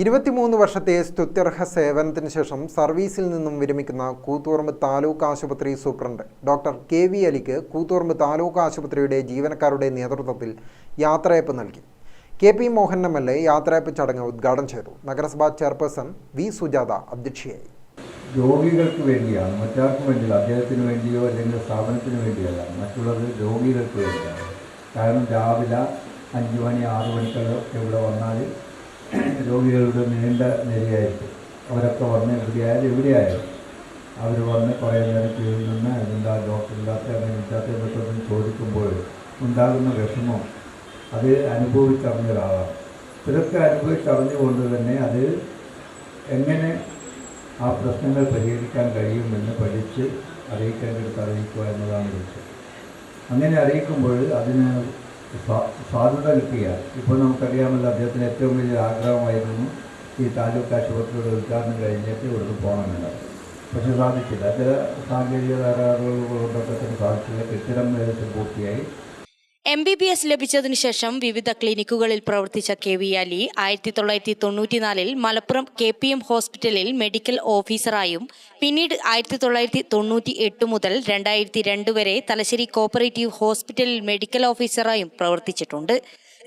ഇരുപത്തിമൂന്ന് വർഷത്തെ സ്തുത്യർഹ സേവനത്തിന് ശേഷം സർവീസിൽ നിന്നും വിരമിക്കുന്ന കൂത്തുപറമ്പ് താലൂക്ക് ആശുപത്രി സൂപ്രണ്ട് ഡോക്ടർ കെ വി അലിക്ക് കൂത്തുപറമ്പ് താലൂക്ക് ആശുപത്രിയുടെ ജീവനക്കാരുടെ നേതൃത്വത്തിൽ യാത്രയപ്പ് നൽകി. K P Mohan M L A യാത്രയപ്പ് ചടങ്ങ് ഉദ്ഘാടനം ചെയ്തു. നഗരസഭാ ചെയർപേഴ്സൺ വി സുജാത അധ്യക്ഷയായി. രോഗികൾക്ക് വേണ്ടിയാണ് മറ്റാർക്കും വേണ്ടിയല്ല അദ്ദേഹത്തിന് വേണ്ടിയോ അല്ലെങ്കിൽ സ്ഥാപനത്തിന് വേണ്ടിയല്ല മറ്റുള്ളത് രോഗികൾക്ക് വേണ്ടിയാണ്. കാരണം രാവിലെ അഞ്ച് മണി ആറ് മണിക്കൊക്കെ ഇവിടെ വന്നാൽ രോഗികളുടെ നീണ്ട നിരയായിരിക്കും. അവരൊക്കെ വന്ന് എവിടെയായാലും എവിടെയായാലും അവർ വന്ന് കുറേ നേരം ക്യൂവിൽ നിന്ന് എന്താ ഡോക്ടറില്ലാത്ത അങ്ങനെ ഇല്ലാത്ത എന്നൊക്കെ ചോദിക്കുമ്പോൾ ഉണ്ടാകുന്ന വിഷമം അത് അനുഭവിച്ചറിഞ്ഞ ഒരാളാണ്. ഇതൊക്കെ അനുഭവിച്ചറിഞ്ഞുകൊണ്ട് തന്നെ അത് എങ്ങനെ ആ പ്രശ്നങ്ങൾ പരിഹരിക്കാൻ കഴിയുമെന്ന് പഠിച്ച് അറിയിക്കേണ്ടടുത്ത് അറിയിക്കുക എന്നതാണ് ലക്ഷ്യം. അങ്ങനെ അറിയിക്കുമ്പോൾ അതിന് സ്വാ- കിട്ടുകയാണ് ഇപ്പോൾ നമുക്കറിയാമല്ലോ അദ്ദേഹത്തിന് ഏറ്റവും വലിയ ആഗ്രഹമായിരുന്നു ഈ താലൂക്ക് ആശുപത്രിയുടെ ഉദ്ഘാടനം കഴിഞ്ഞിട്ട് ഇവിടുന്ന് പോകണമെന്നുള്ളത്. പക്ഷെ സാധിച്ചില്ല. ചില സാങ്കേതിക തകരാറുകൾ കൊണ്ടൊക്കെ തന്നെ സാധിച്ചില്ല. കെട്ടിടം ഏകദേശം പൂർത്തിയായി. എം ബി ബി എസ് ലഭിച്ചതിനു ശേഷം വിവിധ ക്ലിനിക്കുകളിൽ പ്രവർത്തിച്ച കെ വി അലി ആയിരത്തി തൊള്ളായിരത്തി തൊണ്ണൂറ്റിനാലിൽ മലപ്പുറം കെ പി എം ഹോസ്പിറ്റലിൽ മെഡിക്കൽ ഓഫീസറായും പിന്നീട് ആയിരത്തി തൊള്ളായിരത്തി തൊണ്ണൂറ്റി എട്ട് മുതൽ രണ്ടായിരത്തി രണ്ട് വരെ തലശ്ശേരി കോപ്പറേറ്റീവ് ഹോസ്പിറ്റലിൽ മെഡിക്കൽ ഓഫീസറായും പ്രവർത്തിച്ചിട്ടുണ്ട്.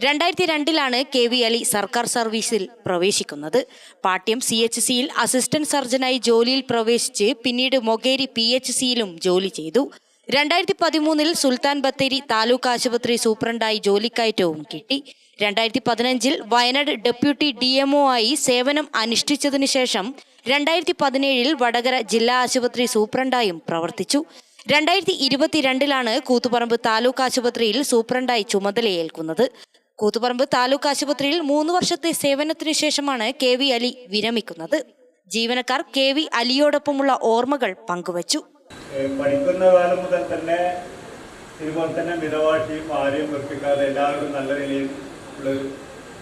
രണ്ടായിരത്തി രണ്ടിലാണ് കെ വി അലി സർക്കാർ സർവീസിൽ പ്രവേശിക്കുന്നത്. പാട്യം സി എച്ച് സിയിൽ അസിസ്റ്റന്റ് സർജനായി ജോലിയിൽ പ്രവേശിച്ച് പിന്നീട് മൊകേരി പി എച്ച് സിയിലും ജോലി ചെയ്തു. രണ്ടായിരത്തി പതിമൂന്നിൽ സുൽത്താൻ ബത്തേരി താലൂക്ക് ആശുപത്രി സൂപ്രണ്ടായി ജോലിക്കയറ്റവും കിട്ടി. രണ്ടായിരത്തി പതിനഞ്ചിൽ വയനാട് ഡെപ്യൂട്ടി ഡി ആയി സേവനം അനുഷ്ഠിച്ചതിനു ശേഷം രണ്ടായിരത്തി പതിനേഴിൽ വടകര ജില്ലാ ആശുപത്രി സൂപ്രണ്ടായും പ്രവർത്തിച്ചു. രണ്ടായിരത്തി ഇരുപത്തിരണ്ടിലാണ് കൂത്തുപറമ്പ് താലൂക്ക് ആശുപത്രിയിൽ സൂപ്രണ്ടായി ചുമതലയേൽക്കുന്നത്. കൂത്തുപറമ്പ് താലൂക്ക് ആശുപത്രിയിൽ മൂന്ന് വർഷത്തെ സേവനത്തിനു ശേഷമാണ് കെ വി അലി വിരമിക്കുന്നത്. ജീവനക്കാർ കെ വി അലിയോടൊപ്പമുള്ള ഓർമ്മകൾ പങ്കുവച്ചു. പഠിക്കുന്ന കാലം മുതൽ തന്നെ ഇതുപോലെ തന്നെ മിതവാശിയും ആരെയും വെറുപ്പിക്കാതെ എല്ലാവരും നല്ല രീതിയിൽ ഉള്ള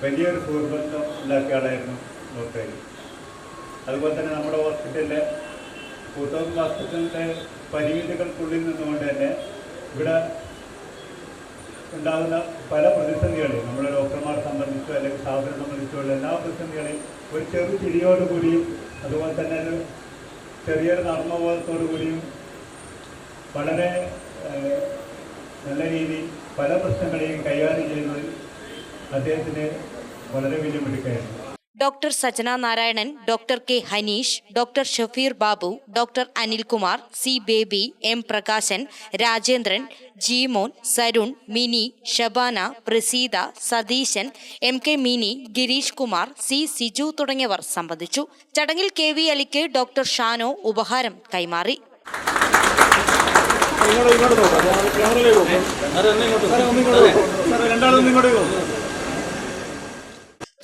വലിയൊരു സുഹൃബന്ധം ഉണ്ടാക്കിയ ആളായിരുന്നു ഡോക്ടർ അതുപോലെ തന്നെ നമ്മുടെ ഹോസ്പിറ്റലിലെ കൂട്ടവും ഹോസ്പിറ്റലിന്റെ പരിമിതികൾക്കുള്ളിൽ നിന്നുകൊണ്ട് തന്നെ ഇവിടെ ഉണ്ടാകുന്ന പല പ്രതിസന്ധികളെയും നമ്മുടെ ഡോക്ടർമാരെ സംബന്ധിച്ചോ അല്ലെങ്കിൽ സ്ഥാപനം സംബന്ധിച്ചോ ഉള്ള എല്ലാ പ്രതിസന്ധികളെയും ഒരു ചെറു ചിരിയോടുകൂടിയും അതുപോലെ തന്നെ ഒരു ചെറിയൊരു നർമ്മബോധത്തോടു കൂടിയും വളരെ നല്ല രീതിയിൽ പല പ്രശ്നങ്ങളെയും കൈകാര്യം ചെയ്യുന്നതിൽ അദ്ദേഹത്തിന് വളരെ വലിയ മിടുക്കായിരുന്നു. Doctor Sajana Narayanan doctor K Haneesh doctor Shafeer Babu doctor Anilkumar C Baby M Prakashan Rajendran Jeemon Sarun Mini Shabana Praseetha Satheesan M K Mini Gireesh Kumar C Siju തുടങ്ങിയവർ സംബന്ധിച്ചു. ചടങ്ങിൽ കെ വി അലിക്ക് doctor Shano ഉപഹാരം കൈമാറി.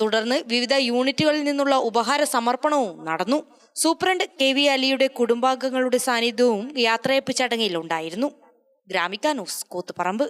തുടർന്ന് വിവിധ യൂണിറ്റുകളിൽ നിന്നുള്ള ഉപഹാര സമർപ്പണവും നടന്നു. സൂപ്രണ്ട് കെ വി അലിയുടെ കുടുംബാംഗങ്ങളുടെ സാന്നിധ്യവും യാത്രയപ്പ് ചടങ്ങിൽ ഉണ്ടായിരുന്നു. ഗ്രാമിക ന്യൂസ് കൂത്തുപറമ്പ്.